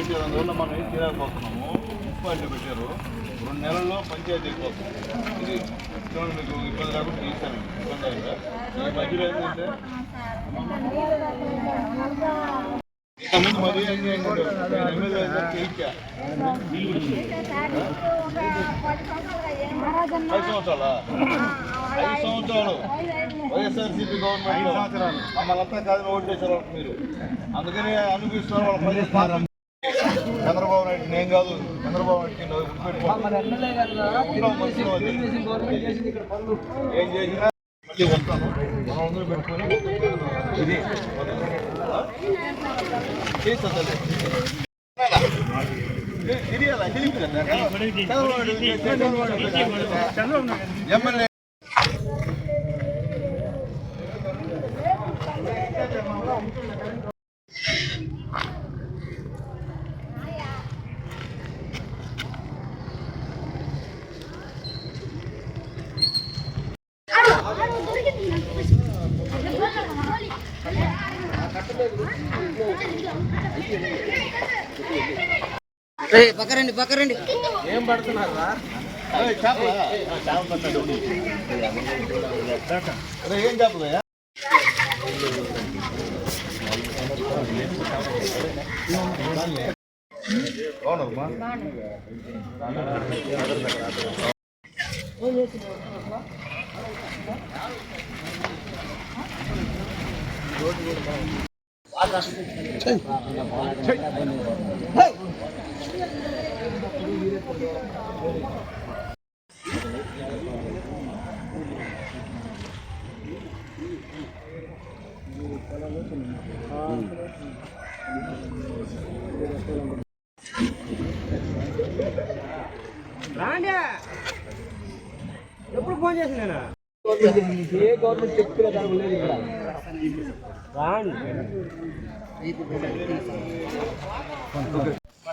పెట్టారు అందువల్ల మనం ఏం చేయలేకపోతున్నాము? మున్సిపాలిటీ పెట్టారు. రెండు నెలల్లో పంచాయతీ అయిపోతుంది. ఇది చూడండి మీకు ఇబ్బంది రాకుండా తీశాను. ఇబ్బంది ఈ మధ్యలో ఏంటంటే ఇంతకుముందు మరీ ఎమ్మెల్యే చేయించా. ఐదు సంవత్సరాలా? ఐదు సంవత్సరాలు. వైఎస్ఆర్సీపీ గవర్నమెంట్ మమ్మల్ని కాదని ఓటు చేశారు మీరు. అందుకని అనిపిస్తున్నారు వాళ్ళ ప్రజలు. చంద్రబాబు నాయుడు నేను కాదు చంద్రబాబు నాయుడు ఏం చేసినా మళ్ళీ వస్తాను. మనం అందరూ పెట్టుకొని ఇది చేస్తా తిరిగాల ఎమ్మెల్యే. పక్కరండి పక్కరండి ఏం పడుతున్నారా ఏం చేపలయ్యా రాండి! ఎప్పుడు ఫోన్ చేసి ఏ గవర్నమెంట్ చెప్పుకునే దాని లేదు ఇక్కడ రాండి.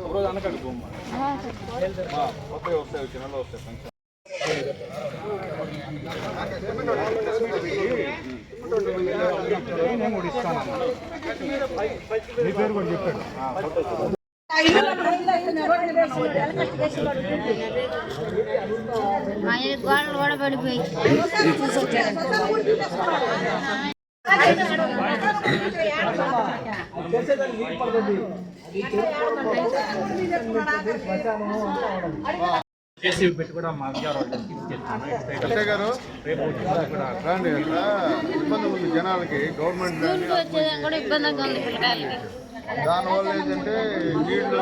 ఒకరోజు అనకండి బొమ్మ కొత్తవి వస్తాయి వచ్చి నెలలో వస్తాయి ఫంక్షన్ మీ పేరు కూడా చెప్పాడు మా గోడలు కూడా పడిపోయి అక్షయ్ గారు రండి ఇబ్బంది ఉంది జనాలకి గవర్నమెంట్ దాని వల్ల దానివల్ల ఏంటంటే నీళ్ళు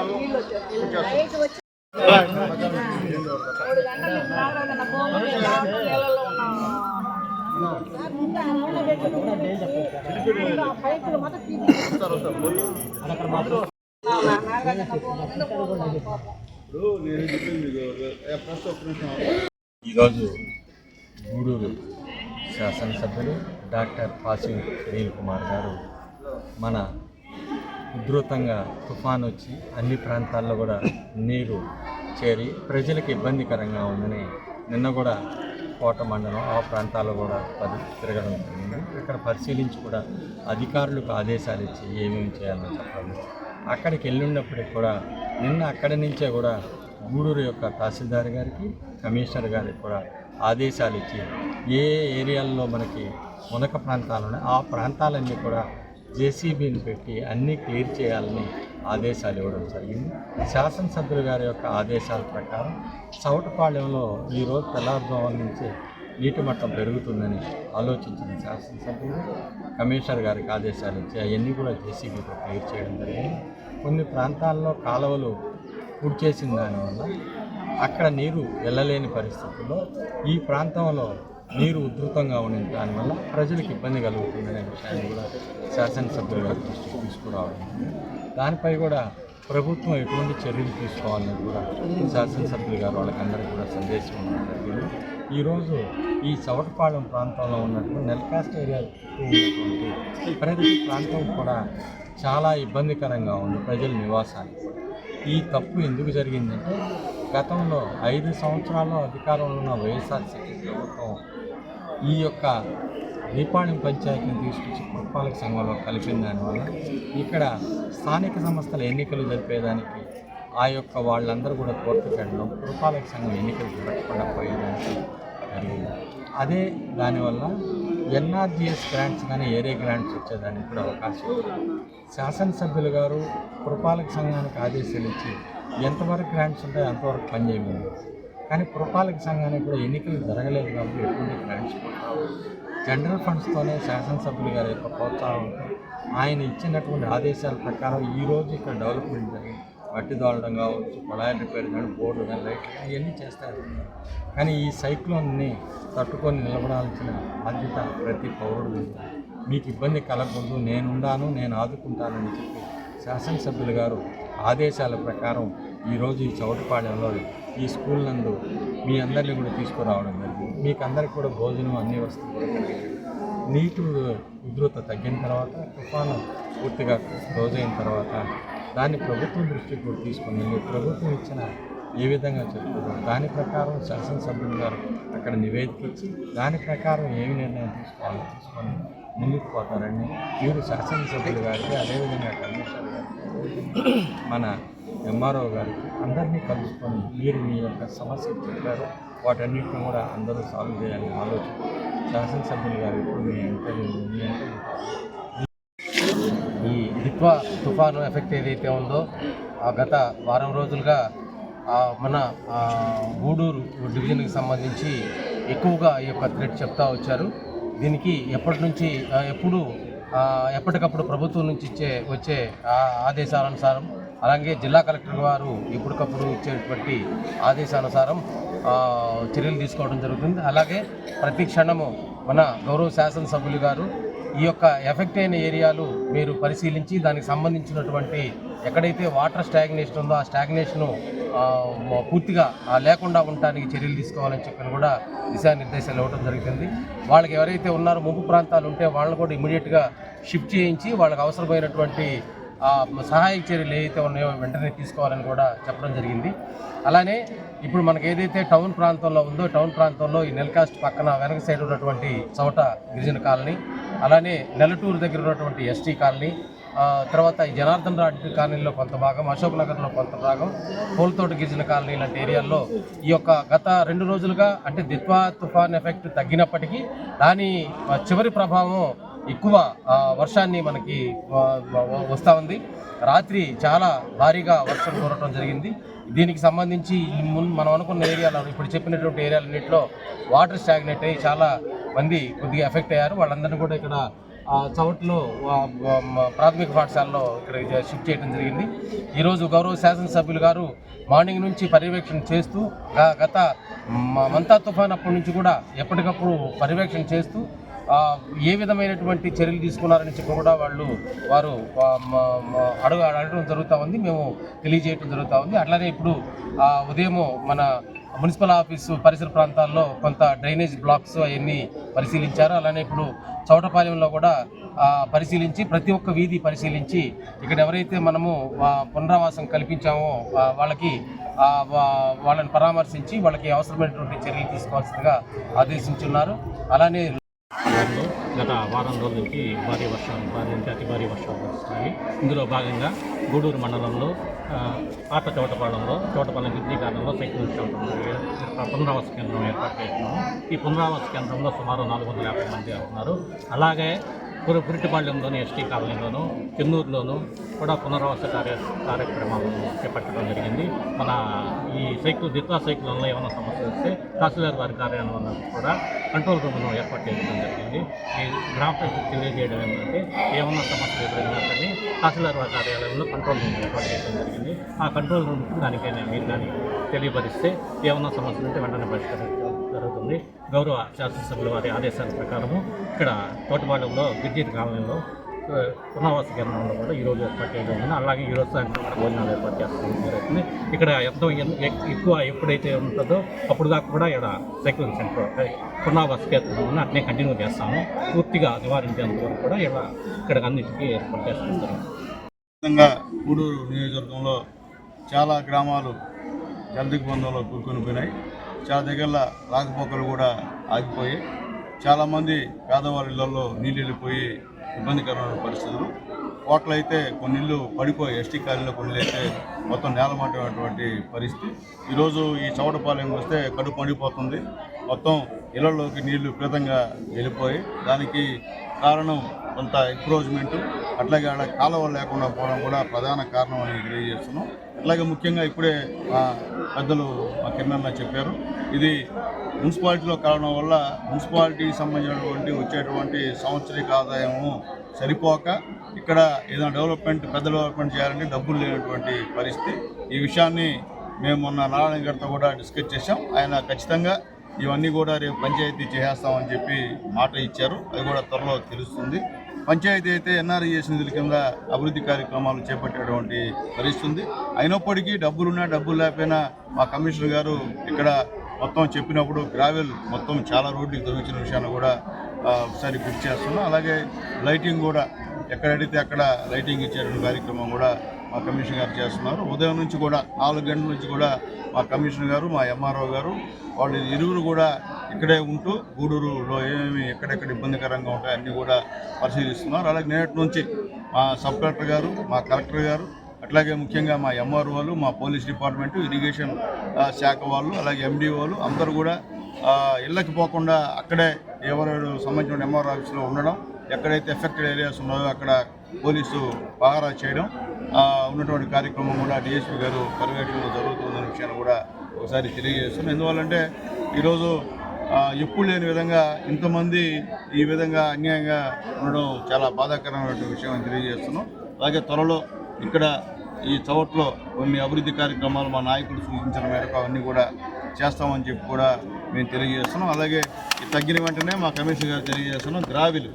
ఈరోజు గూడూరు శాసనసభ్యులు డాక్టర్ పాసి నీల్ కుమార్ గారు మన ఉధృతంగా తుఫాన్ వచ్చి అన్ని ప్రాంతాల్లో కూడా నీరు చేరి ప్రజలకు ఇబ్బందికరంగా ఉందని నిన్న కూడా కోట మండలం ఆ ప్రాంతాల్లో కూడా పది తిరగడం జరిగింది. ఇక్కడ పరిశీలించి కూడా అధికారులకు ఆదేశాలు ఇచ్చి ఏమేమి చేయాలని చెప్పాలి అక్కడికి వెళ్ళినప్పటికి కూడా నిన్న అక్కడి నుంచే కూడా గూడూరు యొక్క తహసీల్దార్ గారికి కమిషనర్ గారికి కూడా ఆదేశాలు ఇచ్చి ఏ ఏరియాల్లో మనకి మునక ప్రాంతాలు ఉన్నాయో ఆ ప్రాంతాలన్నీ కూడా జేసీబీని పెట్టి అన్నీ క్లియర్ చేయాలని ఆదేశాలు ఇవ్వడం జరిగింది. శాసనసభ్యులు గారి యొక్క ఆదేశాల ప్రకారం చౌటపాళ్యంలో ఈరోజు తెల్లవారుజామున నుంచి నీటి మట్టం పెరుగుతుందని ఆలోచించిన శాసనసభ్యులు కమిషనర్ గారికి ఆదేశాలు ఇచ్చి అవన్నీ కూడా జేసీబీతో క్లియర్ చేయడం జరిగింది. కొన్ని ప్రాంతాల్లో కాలువలు పూర్తి చేసిన దానివల్ల అక్కడ నీరు వెళ్ళలేని పరిస్థితుల్లో ఈ ప్రాంతంలో నీరు ఉధృతంగా ఉండిన దానివల్ల ప్రజలకు ఇబ్బంది కలుగుతుందనే విషయాన్ని కూడా శాసనసభ్యుల గారి దృష్టికి తీసుకురావడం దానిపై కూడా ప్రభుత్వం ఎటువంటి చర్యలు తీసుకోవాలని కూడా శాసనసభ్యులు గారు వాళ్ళకందరికీ కూడా సందేశం ఇవ్వడం జరిగింది. ఈరోజు ఈ చవటపాలెం ప్రాంతంలో ఉన్నటువంటి నెల్కాస్ట్ ఏరియా ఉన్నటువంటి ప్రతి ప్రాంతం కూడా చాలా ఇబ్బందికరంగా ఉంది ప్రజల నివాసానికి. ఈ తప్పు ఎందుకు జరిగిందంటే గతంలో ఐదు సంవత్సరాల్లో అధికారంలో ఉన్న వైఎస్ఆర్సీపీ ప్రభుత్వం ఈ యొక్క దీపావళి పంచాయతీని తీసుకొచ్చి పురపాలక సంఘంలో కలిపిన దానివల్ల ఇక్కడ స్థానిక సంస్థల ఎన్నికలు జరిపేదానికి ఆ యొక్క వాళ్ళందరూ కూడా కోర్టు వెళ్ళడం పురపాలక సంఘం ఎన్నికలు జరగకుండా పోయేదానికి జరిగింది అదే దానివల్ల ఎన్ఆర్జిఎస్ గ్రాంట్స్ కానీ ఏరే గ్రాంట్స్ వచ్చేదానికి కూడా అవకాశం ఉంది. శాసనసభ్యులు గారు పురపాలక సంఘానికి ఆదేశాలు ఇచ్చి ఎంతవరకు గ్రాంట్స్ ఉంటాయో అంతవరకు పనిచేయలేదు కానీ పురపాలక సంఘానికి కూడా ఎన్నికలు జరగలేదు కాబట్టి ఎటువంటి గ్రాంట్స్ జనరల్ ఫండ్స్తోనే శాసనసభ్యులు గారి యొక్క ప్రోత్సాహం ఆయన ఇచ్చినటువంటి ఆదేశాల ప్రకారం ఈరోజు ఇక్కడ డెవలప్మెంట్ జరిగింది. మట్టి కావచ్చు పడాయి రిపేర్ కానీ బోర్డు కానీ లైట్లు ఇవన్నీ చేస్తారు. కానీ ఈ సైక్లోన్ని తట్టుకొని నిలబడాల్సిన బాధ్యత ప్రతి పౌరుడు మీకు ఇబ్బంది కలగకూడదు నేనుండాను నేను ఆదుకుంటానని చెప్పి శాసనసభ్యులు గారు ఆదేశాల ప్రకారం ఈరోజు ఈ చౌటపాలెంలో ఈ స్కూల్ నందు మీ అందరినీ కూడా తీసుకురావడం జరిగింది. మీకు అందరికి కూడా భోజనం అన్ని వస్తువులు కూడా నీటి ఉధృత తగ్గిన తర్వాత తుఫాను పూర్తిగా క్లోజ్ అయిన తర్వాత దాన్ని ప్రభుత్వం దృష్టికి కూడా తీసుకుని వెళ్ళి ప్రభుత్వం ఇచ్చిన ఏ విధంగా చెప్పుకోవాలి దాని ప్రకారం శాసనసభ్యులు గారు అక్కడ నివేదిక ఇచ్చి దాని ప్రకారం ఏమి నిర్ణయం తీసుకోవాలో? తీసుకొని ముందుకు పోతారని మీరు శాసనసభ్యులు గారికి అదేవిధంగా కమిషనర్ గారికి మన ఎంఆర్ఓ గారికి అందరినీ కలుసుకొని మీరు మీ యొక్క సమస్యలు చెప్పారు. వాటన్నిటిని కూడా అందరూ సాల్వ్ చేయాలని ఆలోచన. శాసనసభ్యులు గారు ఇప్పుడు మీ ఎంపీ మీ ఇంటర్వ్యూ ఈ తుఫాను ఎఫెక్ట్ ఏదైతే ఉందో ఆ గత వారం రోజులుగా మన గూడూరు డివిజన్కి సంబంధించి ఎక్కువగా ఈ యొక్క థ్రెడ్ చెప్తా వచ్చారు. దీనికి ఎప్పటి నుంచి ఎప్పుడు ఎప్పటికప్పుడు ప్రభుత్వం నుంచి ఇచ్చే వచ్చే ఆదేశాలనుసారం ఆదేశానుసారం అలాగే జిల్లా కలెక్టర్ వారు ఎప్పటికప్పుడు ఇచ్చేటువంటి ఆదేశానుసారం చర్యలు తీసుకోవడం జరుగుతుంది. అలాగే ప్రతి క్షణము మన గౌరవ శాసనసభ్యులు గారు ఈ యొక్క ఎఫెక్ట్ అయిన ఏరియాలు మీరు పరిశీలించి దానికి సంబంధించినటువంటి ఎక్కడైతే వాటర్ స్టాగ్నేషన్ ఉందో ఆ స్టాగ్నేషను పూర్తిగా లేకుండా ఉండటానికి చర్యలు తీసుకోవాలని చెప్పని కూడా దిశానిర్దేశాలు ఇవ్వడం జరుగుతుంది వాళ్ళకి ఎవరైతే ఉన్నారో ముంపు ప్రాంతాలు ఉంటే వాళ్ళని కూడా ఇమీడియట్గా షిఫ్ట్ చేయించి వాళ్ళకి అవసరమైనటువంటి సహాయక చర్యలు ఏవైతే ఉన్నాయో వెంటనే తీసుకోవాలని కూడా చెప్పడం జరిగింది. అలానే ఇప్పుడు మనకు ఏదైతే టౌన్ ప్రాంతంలో ఉందో టౌన్ ప్రాంతంలో ఈ నెల్కాస్ట్ పక్కన వెనక సైడ్ ఉన్నటువంటి చోట గిరిజన కాలనీ అలానే నెల్లటూరు దగ్గర ఉన్నటువంటి ఎస్టీ కాలనీ తర్వాత ఈ జనార్దన్ రాడ్డి కాలనీలో కొంత భాగం అశోక్ నగర్లో కొంత భాగం పూలతోట గిరిజన కాలనీ లాంటి ఏరియాల్లో ఈ యొక్క గత రెండు రోజులుగా అంటే దిత్వా తుఫాన్ ఎఫెక్ట్ తగ్గినప్పటికీ దాని చివరి ప్రభావం ఎక్కువ వర్షాన్ని మనకి వస్తూ ఉంది. రాత్రి చాలా భారీగా వర్షం కురవడం జరిగింది. దీనికి సంబంధించి మున్ మనం అనుకున్న ఏరియాలో ఇప్పుడు చెప్పినటువంటి ఏరియాలన్నింటిలో వాటర్ స్టాగ్నెట్ అయ్యి చాలా మంది కొద్దిగా ఎఫెక్ట్ అయ్యారు. వాళ్ళందరినీ కూడా ఇక్కడ ఆ, చౌట్లో ప్రాథమిక పాఠశాలలో ఇక్కడ షిఫ్ట్ చేయడం జరిగింది. ఈరోజు గౌరవ శాసనసభ్యులు గారు మార్నింగ్ నుంచి పర్యవేక్షణ చేస్తూ గత మంతా తుఫాన్ అప్పటి నుంచి కూడా ఎప్పటికప్పుడు పర్యవేక్షణ చేస్తూ ఏ విధమైనటువంటి చర్యలు తీసుకున్నారని చెప్పి కూడా వాళ్ళు వారు అడుగు అడగడం జరుగుతూ ఉంది. మేము తెలియజేయడం జరుగుతూ ఉంది. అట్లానే ఇప్పుడు ఉదయము మన మున్సిపల్ ఆఫీసు పరిసర ప్రాంతాల్లో కొంత డ్రైనేజ్ బ్లాక్స్ అవన్నీ పరిశీలించారు. అలానే ఇప్పుడు చౌటపాలెంలో కూడా పరిశీలించి ప్రతి ఒక్క వీధి పరిశీలించి ఇక్కడ ఎవరైతే మనము పునరావాసం కల్పించామో వాళ్ళకి వా- వాళ్ళని పరామర్శించి వాళ్ళకి అవసరమైనటువంటి చర్యలు తీసుకోవాల్సిందిగా ఆదేశించున్నారు. అలానే గత వారం రోజుల నుంచి భారీ వర్షాలు భారీ నుంచి అతి భారీ వర్షాలు వస్తున్నాయి ఇందులో భాగంగా గూడూరు మండలంలో ఆ, పాత చోటపాలెంలో చోటపాలెం కారణంలో సైకిల్ షెల్టర్ పునరావాస కేంద్రం ఏర్పాటు చేస్తున్నాము. ఈ పునరావాస కేంద్రంలో సుమారు నాలుగు వందల యాభై మంది ఉన్నారు అలాగే పురిటిపాళ్యంలోను ఎస్టీ కాలనీలోను చెన్నూరులోను కూడా పునరావాస కార్య కార్యక్రమాలను చేపట్టడం జరిగింది. మన ఈ సైకిల్ దిత్వా సైకిల్లో ఏమైనా సమస్య వస్తే తహసీల్దార్ వారి కార్యాలయంలో కూడా కంట్రోల్ రూమ్ను ఏర్పాటు చేయడం జరిగింది. ఈ గ్రామ ప్రజలకు తెలియజేయడం ఏంటంటే ఏమన్నా సమస్యలు ఎదురైనా కానీ తహసీల్దార్ వారి కార్యాలయంలో కంట్రోల్ రూమ్ ఏర్పాటు చేయడం జరిగింది. ఆ కంట్రోల్ రూమ్ దానికైనా మీరు దాన్ని తెలియపరిస్తే ఏమైనా సమస్యలు ఉంటే వెంటనే పరిష్కరించారు జరుగుతుంది. గౌరవ శాసనసభ్యుల వారి ఆదేశాల ప్రకారము ఇక్కడ తోటపాలెంలో గిడ్డీటి కాలనీలో ఆ, పునరావాస కేంద్రంలో కూడా ఈరోజు ఏర్పాటు చేయడం జరిగింది. అలాగే ఈరోజు సాయంత్రం కూడా భోజనాలు ఏర్పాటు చేస్తాం జరుగుతుంది. ఇక్కడ ఎంత ఎక్కువ ఎప్పుడైతే ఉంటుందో అప్పుడు దాకా కూడా ఇక్కడ సైక్లింగ్ సెంటర్ ఉంటాయి. పునరావాస కేంద్రం అట్నే కంటిన్యూ చేస్తాము. పూర్తిగా నివారించేంత వరకు కూడా ఇక్కడ ఇక్కడ అన్నిటికీ ఏర్పాటు చేస్తాం విధంగా గూడూరు నియోజకవర్గంలో చాలా గ్రామాలు జలదిగ్బంధంలో కూరుకొని పోయినాయి. చాలా దగ్గర రాకపోకలు కూడా ఆగిపోయి చాలామంది పేదవారి ఇళ్ళలో నీళ్ళు వెళ్ళిపోయి ఇబ్బందికరమైన పరిస్థితులు. కోట్లు అయితే కొన్ని ఇళ్ళు పడిపోయి ఎస్టీ కాలనీలో కొన్ని అయితే మొత్తం నేలమాటమైనటువంటి పరిస్థితి. ఈరోజు ఈ చౌటపాలెం వస్తే కడుపు మండిపోతుంది. మొత్తం ఇళ్ళలోకి నీళ్ళు విపరీతంగా వెళ్ళిపోయి దానికి కారణం కొంత ఎంక్రోచ్మెంట్ అట్లాగే ఆడ కాలువ లేకుండా పోవడం కూడా ప్రధాన కారణం అని తెలియజేస్తున్నాం. అట్లాగే ముఖ్యంగా ఇప్పుడే మా పెద్దలు మా కింద చెప్పారు. ఇది మున్సిపాలిటీలో కారణం వల్ల మున్సిపాలిటీకి సంబంధించినటువంటి వచ్చేటువంటి సంవత్సరిక ఆదాయము సరిపోక ఇక్కడ ఏదైనా డెవలప్మెంట్ పెద్ద డెవలప్మెంట్ చేయాలంటే డబ్బులు లేనటువంటి పరిస్థితి. ఈ విషయాన్ని మేము మొన్న నారాయణ గారితో కూడా డిస్కస్ చేశాం. ఆయన ఖచ్చితంగా ఇవన్నీ కూడా రేపు పంచాయతీ చేసేస్తామని చెప్పి మాట ఇచ్చారు. అది కూడా త్వరలో తెలుస్తుంది. పంచాయతీ అయితే ఎన్ఆర్ఈఎస్ నిధుల కింద అభివృద్ధి కార్యక్రమాలు చేపట్టేటువంటి పరిస్థితుంది. అయినప్పటికీ డబ్బులున్నా డబ్బులు లేకపోయినా మా కమిషనర్ గారు ఇక్కడ మొత్తం చెప్పినప్పుడు గ్రావెల్ మొత్తం చాలా రోడ్లకు దొరికిన విషయాన్ని కూడా ఒకసారి గుర్తు చేస్తున్నాం. అలాగే లైటింగ్ కూడా ఎక్కడ అడిగితే అక్కడ లైటింగ్ ఇచ్చేటువంటి కార్యక్రమం కూడా మా కమిషనర్ గారు చేస్తున్నారు. ఉదయం నుంచి కూడా నాలుగు గంటల నుంచి కూడా మా కమిషనర్ గారు మా ఎంఆర్ఓ గారు వాళ్ళు ఇరువురు కూడా ఇక్కడే ఉంటూ గూడూరులో ఏమేమి ఎక్కడెక్కడ ఇబ్బందికరంగా ఉంటాయో అన్నీ కూడా పరిశీలిస్తున్నారు. అలాగే నేటి నుంచి మా సబ్ కలెక్టర్ గారు మా కలెక్టర్ గారు అట్లాగే ముఖ్యంగా మా ఎంఆర్ఓలు మా పోలీస్ డిపార్ట్మెంటు ఇరిగేషన్ శాఖ వాళ్ళు అలాగే ఎండిఓలు అందరూ కూడా ఇళ్ళకి పోకుండా అక్కడే ఎవరెవరు సంబంధించిన ఎంఆర్ ఆఫీస్లో ఉండడం ఎక్కడైతే ఎఫెక్టెడ్ ఏరియాస్ ఉన్నాయో అక్కడ పోలీసు పహారా చేయడం ఉన్నటువంటి కార్యక్రమం కూడా డిఎస్పీ గారు పర్యవేక్షణలో జరుగుతుందనే విషయాన్ని కూడా ఒకసారి తెలియజేస్తున్నాం. ఎందువల్లంటే ఈరోజు ఎప్పుడు లేని విధంగా ఇంతమంది ఈ విధంగా అన్యాయంగా ఉండడం చాలా బాధాకరమైనటువంటి విషయం అని తెలియజేస్తున్నాం. అలాగే త్వరలో ఇక్కడ ఈ చవట్లో కొన్ని అభివృద్ధి కార్యక్రమాలు మా నాయకులు సూచించిన మేరకు అవన్నీ కూడా చేస్తామని చెప్పి కూడా మేము తెలియజేస్తున్నాం. అలాగే తగ్గిన వెంటనే మా కమిషనర్ గారు తెలియజేస్తున్నాం. గ్రావిలు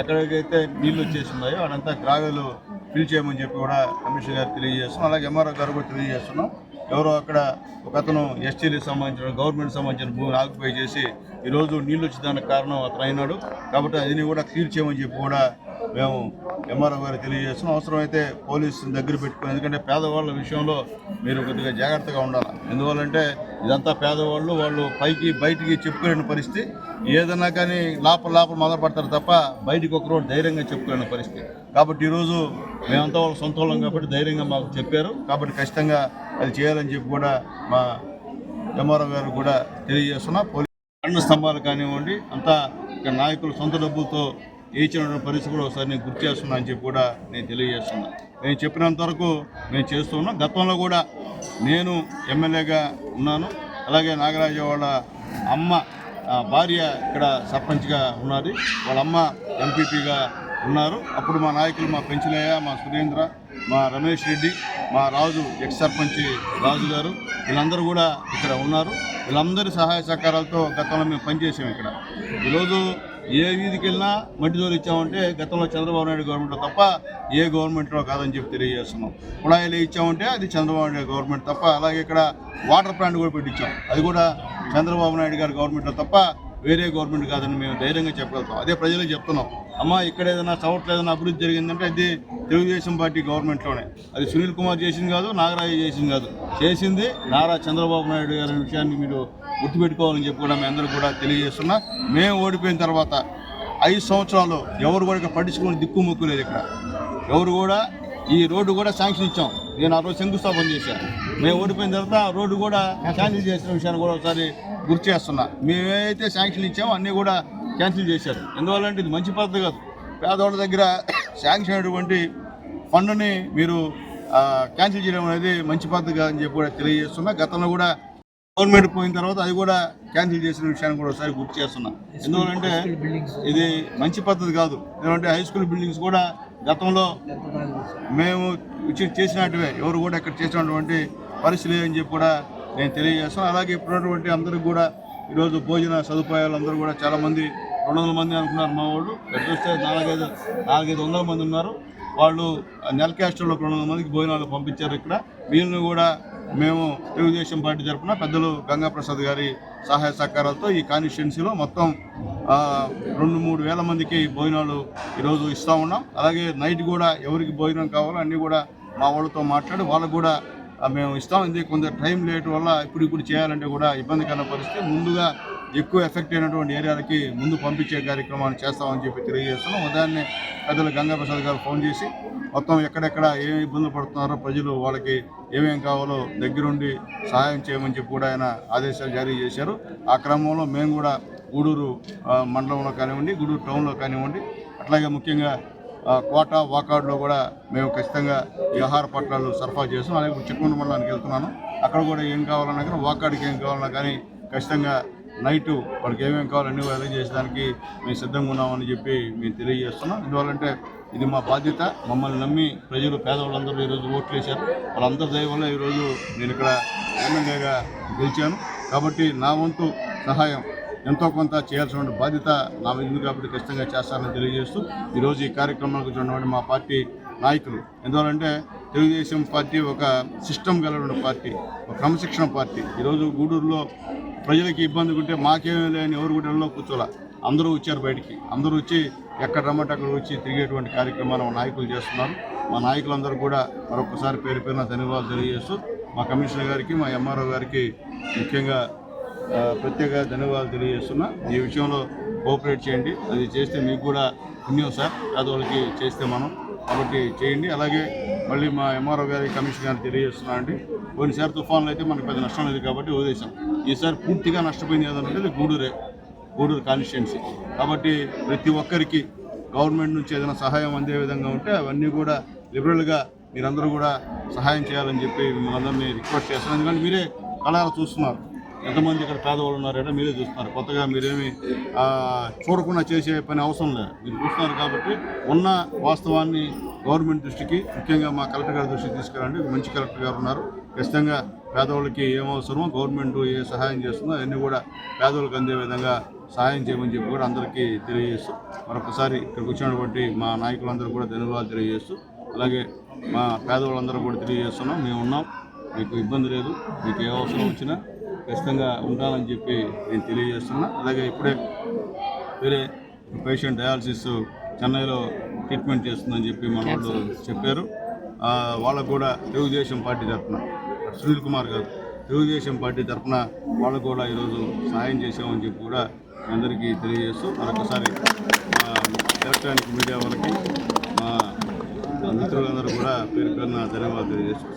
ఎక్కడికైతే నీళ్ళు వచ్చేస్తున్నాయో అదంతా గ్రావిలు ఫిల్ చేయమని చెప్పి కూడా కమిషనర్ గారు తెలియజేస్తున్నాం. అలాగే ఎంఆర్ఓ గారు కూడా తెలియజేస్తున్నాం. ఎవరో అక్కడ ఒక అతను ఎస్టీలకు సంబంధించిన గవర్నమెంట్ సంబంధించిన భూమిని ఆక్యుపై చేసి ఈరోజు నీళ్ళు వచ్చేదానికి కారణం అతను అయినాడు. కాబట్టి అది కూడా క్లియర్ చేయమని చెప్పి కూడా మేము ఎంఆర్ఓ గారు తెలియజేస్తున్నాం. అవసరమైతే పోలీసుని దగ్గర పెట్టుకుని ఎందుకంటే పేదవాళ్ళ విషయంలో మీరు కొద్దిగా జాగ్రత్తగా ఉండాలి. ఎందువల్లంటే ఇదంతా పేదవాళ్ళు వాళ్ళు పైకి బయటికి చెప్పుకోలేని పరిస్థితి. ఏదన్నా కానీ లోపల లోపల మొదలుపడతారు తప్ప బయటికి ఒకరోజు ధైర్యంగా చెప్పుకోలేని పరిస్థితి. కాబట్టి ఈరోజు మేమంతా వాళ్ళు సొంత వాళ్ళం కాబట్టి ధైర్యంగా మాకు చెప్పారు. కాబట్టి ఖచ్చితంగా అది చేయాలని చెప్పి కూడా మా ఎంఆర్ఓ గారు కూడా తెలియజేస్తున్నా. పోలీస్ కరెంటు స్తంభాలు కానివ్వండి అంతా ఇక నాయకులు సొంత డబ్బులతో ఇచ్చిన పరిస్థితి కూడా ఒకసారి నేను గుర్తు చేస్తున్నా అని చెప్పి కూడా నేను తెలియజేస్తున్నా. నేను చెప్పినంత వరకు నేను చేస్తూ గతంలో కూడా నేను ఎమ్మెల్యేగా ఉన్నాను. అలాగే నాగరాజు వాళ్ళ అమ్మ భార్య ఇక్కడ సర్పంచ్గా ఉన్నది. వాళ్ళ అమ్మ ఎంపీపీగా ఉన్నారు. అప్పుడు మా నాయకులు మా పెంచులయ్య మా సురేంద్ర మా రమేష్ రెడ్డి మా రాజు ఎక్స్ సర్పంచ్ రాజు గారు వీళ్ళందరూ కూడా ఇక్కడ ఉన్నారు. వీళ్ళందరి సహాయ సహకారాలతో గతంలో మేము పనిచేసాం ఇక్కడ. ఈరోజు ఏ వీధికి వెళ్ళినా మట్టి జోలు ఇచ్చామంటే గతంలో చంద్రబాబు నాయుడు గవర్నమెంట్ తప్ప ఏ గవర్నమెంట్లో కాదని చెప్పి తెలియజేస్తున్నాం. కుళాయిలు ఇచ్చామంటే అది చంద్రబాబు నాయుడు గవర్నమెంట్ తప్ప అలాగే ఇక్కడ వాటర్ ప్లాంట్ కూడా పెట్టించాం. అది కూడా చంద్రబాబు నాయుడు గారి గవర్నమెంట్లో తప్ప వేరే గవర్నమెంట్ కాదని మేము ధైర్యంగా చెప్పగలుగుతాం. అదే ప్రజలకు చెప్తున్నాం. అమ్మ ఇక్కడ ఏదైనా చోట్ల ఏదైనా అభివృద్ధి జరిగిందంటే అది తెలుగుదేశం పార్టీ గవర్నమెంట్లోనే. అది సునీల్ కుమార్ చేసింది కాదు నాగరాజు చేసింది కాదు. చేసింది నారా చంద్రబాబు నాయుడు గారి విషయాన్ని మీరు గుర్తుపెట్టుకోవాలని చెప్పి కూడా మేము అందరూ కూడా తెలియజేస్తున్నా. మేము ఓడిపోయిన తర్వాత ఐదు సంవత్సరాలు ఎవరు కూడా ఇక్కడ పట్టించుకుని దిక్కుముక్కు లేదు ఇక్కడ. ఎవరు కూడా ఈ రోడ్డు కూడా శాంక్షన్ ఇచ్చాం. నేను ఆ రోజు శంకుస్థాపన చేశాను మేము ఓడిపోయిన తర్వాత ఆ రోడ్డు కూడా క్యాన్సిల్ చేసిన విషయాన్ని కూడా ఒకసారి గుర్తు చేస్తున్నా. మేమైతే శాంక్షన్ ఇచ్చామో అన్నీ కూడా క్యాన్సిల్ చేశారు. ఎందువల్లంటే ఇది మంచి పద్ధతి కాదు. పేదవాళ్ళ దగ్గర శాంక్షన్ అయినటువంటి ఫండ్ని మీరు క్యాన్సిల్ చేయడం అనేది మంచి పద్ధతి కాదని చెప్పి కూడా తెలియజేస్తున్నా. గతంలో కూడా గవర్నమెంట్ పోయిన తర్వాత అది కూడా క్యాన్సిల్ చేసిన విషయాన్ని కూడా ఒకసారి గుర్తు చేస్తున్నా. ఎందువల్లంటే ఇది మంచి పద్ధతి కాదు. ఎందుకంటే హై స్కూల్ బిల్డింగ్స్ కూడా గతంలో మేము చేసినట్టువే. ఎవరు కూడా ఇక్కడ చేసినటువంటి పరిస్థితి లేదని చెప్పి కూడా నేను తెలియజేస్తాను అలాగే ఇప్పుడున్నటువంటి అందరికి కూడా ఈరోజు భోజన సదుపాయాలు అందరూ కూడా చాలామంది రెండు వందల మంది అనుకున్నారు మా వాళ్ళు. చూస్తే నాలుగైదు నాలుగైదు వందల మంది ఉన్నారు. వాళ్ళు నెల క్యాస్టర్లో రెండు వందల మందికి భోజనాలు పంపించారు ఇక్కడ. వీళ్ళని కూడా మేము తెలుగుదేశం పార్టీ తరఫున పెద్దలు గంగా ప్రసాద్ గారి సహాయ సహకారాలతో ఈ కాన్స్టిట్యున్సీలో మొత్తం రెండు మూడు వేల మందికి భోజనాలు ఈరోజు ఇస్తూ ఉన్నాం. అలాగే నైట్ కూడా ఎవరికి భోజనం కావాలో అన్నీ కూడా మా వాళ్ళతో మాట్లాడి వాళ్ళకు కూడా మేము ఇస్తాం. ఇది కొంత టైం లేట్ వల్ల ఇప్పుడు ఇప్పుడు చేయాలంటే కూడా ఇబ్బందికరమైన పరిస్థితి. ముందుగా ఎక్కువ ఎఫెక్ట్ అయినటువంటి ఏరియాలకి ముందు పంపించే కార్యక్రమాన్ని చేస్తామని చెప్పి తెలియజేస్తున్నాం. ఉదాహరణ పెద్దలు గంగాప్రసాద్ గారు ఫోన్ చేసి మొత్తం ఎక్కడెక్కడ ఏమి ఇబ్బందులు పడుతున్నారో ప్రజలు వాళ్ళకి ఏమేం కావాలో దగ్గరుండి సహాయం చేయమని చెప్పి కూడా ఆయన ఆదేశాలు జారీ చేశారు. ఆ క్రమంలో మేము కూడా గూడూరు మండలంలో కానివ్వండి గూడూరు టౌన్లో కానివ్వండి అట్లాగే ముఖ్యంగా కోట వాకాడులో కూడా మేము ఖచ్చితంగా ఈ ఆహార పట్టాలు సరఫరా చేస్తాం. అలాగే చిక్కుండ మండలానికి వెళ్తున్నాను. అక్కడ కూడా ఏం కావాలన్నా కానీ వాకాడికి ఏం కావాలన్నా కానీ ఖచ్చితంగా నైట్ వాళ్ళకి ఏమేమి కావాలో అన్ని అరేంజ్ చేసేదానికి మేము సిద్ధంగా ఉన్నామని చెప్పి మేము తెలియజేస్తున్నాం. ఎందువల్లంటే ఇది మా బాధ్యత. మమ్మల్ని నమ్మి ప్రజలు పేదవాళ్ళందరూ ఈరోజు ఓట్లు వేశారు. వాళ్ళందరి దయ వల్ల ఈరోజు నేను ఇక్కడ ఎమ్మెల్యేగా గెలిచాను. కాబట్టి నా వంతు సహాయం ఎంతో కొంత చేయాల్సిన బాధ్యత నా మీద ఉంది కాబట్టి ఖచ్చితంగా చేస్తానని తెలియజేస్తూ ఈరోజు ఈ కార్యక్రమానికి వచ్చినటువంటి మా పార్టీ నాయకులు. ఎందువల్లంటే తెలుగుదేశం పార్టీ ఒక సిస్టమ్ కలిగిన పార్టీ ఒక క్రమశిక్షణ పార్టీ. ఈరోజు గూడూరులో ప్రజలకి ఇబ్బంది ఉంటే మాకేమీ లేని ఎవరు కూడా కూర్చోలే. అందరూ వచ్చారు బయటికి. అందరూ వచ్చి ఎక్కడ రమ్మంటే అక్కడ వచ్చి తిరిగేటువంటి కార్యక్రమాలు మా నాయకులు చేస్తున్నారు. మా నాయకులందరూ కూడా మరొకసారి పేరు పేరున ధన్యవాదాలు తెలియజేస్తూ మా కమిషనర్ గారికి మా ఎంఆర్ఓ గారికి ముఖ్యంగా ప్రత్యేక ధన్యవాదాలు తెలియజేస్తున్నా. ఈ విషయంలో కోఆపరేట్ చేయండి. అది చేస్తే మీకు కూడా పుణ్యం సార్. పేదవాళ్ళకి చేస్తే మనం. కాబట్టి చేయండి. అలాగే మళ్ళీ మా ఎంఆర్ఓ గారి కమిషనర్ గారికి తెలియజేస్తున్నా అండి. కొన్నిసారి తుఫాన్లు అయితే మనకు పెద్ద నష్టం లేదు కాబట్టి వదిలేసాం ఈసారి పూర్తిగా నష్టపోయింది ఏదంటే గూడూరే గూడూరు కాన్స్టిట్యున్సీ కాబట్టి ప్రతి ఒక్కరికి గవర్నమెంట్ నుంచి ఏదైనా సహాయం అందే విధంగా ఉంటే అవన్నీ కూడా లిబరల్గా మీరందరూ కూడా సహాయం చేయాలని చెప్పి మిమ్మల్ని రిక్వెస్ట్ చేస్తున్నాను. ఎందుకంటే మీరే కళాలు చూస్తున్నారు. ఎంతమంది ఇక్కడ పేదవాళ్ళు ఉన్నారంటే మీరే చూస్తున్నారు. కొత్తగా మీరేమి చూడకుండా చేసే పని అవసరం లేదు. మీరు చూస్తున్నారు కాబట్టి ఉన్న వాస్తవాన్ని గవర్నమెంట్ దృష్టికి ముఖ్యంగా మా కలెక్టర్ గారి దృష్టికి తీసుకురండి. మంచి కలెక్టర్ గారు ఉన్నారు. ఖచ్చితంగా పేదవాళ్ళకి ఏమవసరమో గవర్నమెంట్ ఏ సహాయం చేస్తుందో అవన్నీ కూడా పేదవాళ్ళకి అందే విధంగా సహాయం చేయమని చెప్పి కూడా అందరికీ తెలియజేస్తూ మరొకసారి ఇక్కడికి వచ్చినటువంటి మా నాయకులందరూ కూడా ధన్యవాదాలు తెలియజేస్తూ అలాగే మా పేదవాళ్ళందరూ కూడా తెలియజేస్తున్నాం. మేము ఉన్నాం. మీకు ఇబ్బంది లేదు. మీకు ఏ అవసరం వచ్చినా ఖచ్చితంగా ఉంటానని చెప్పి నేను తెలియజేస్తున్నా. అలాగే ఇప్పుడే వేరే పేషెంట్ డయాలసిస్ చెన్నైలో ట్రీట్మెంట్ చేస్తుందని చెప్పి మన వాళ్ళు చెప్పారు. వాళ్ళకు కూడా తెలుగుదేశం పార్టీ తరఫున సునీల్ కుమార్ గారు తెలుగుదేశం పార్టీ తరఫున వాళ్ళు కూడా ఈరోజు సహాయం చేశామని చెప్పి కూడా అందరికీ తెలియజేస్తూ మరొకసారి మా ఎలక్ట్రానిక్ మీడియా వాళ్ళకి మా మిత్రులందరూ కూడా పేరు పేరున ధన్యవాదాలు తెలియజేస్తూ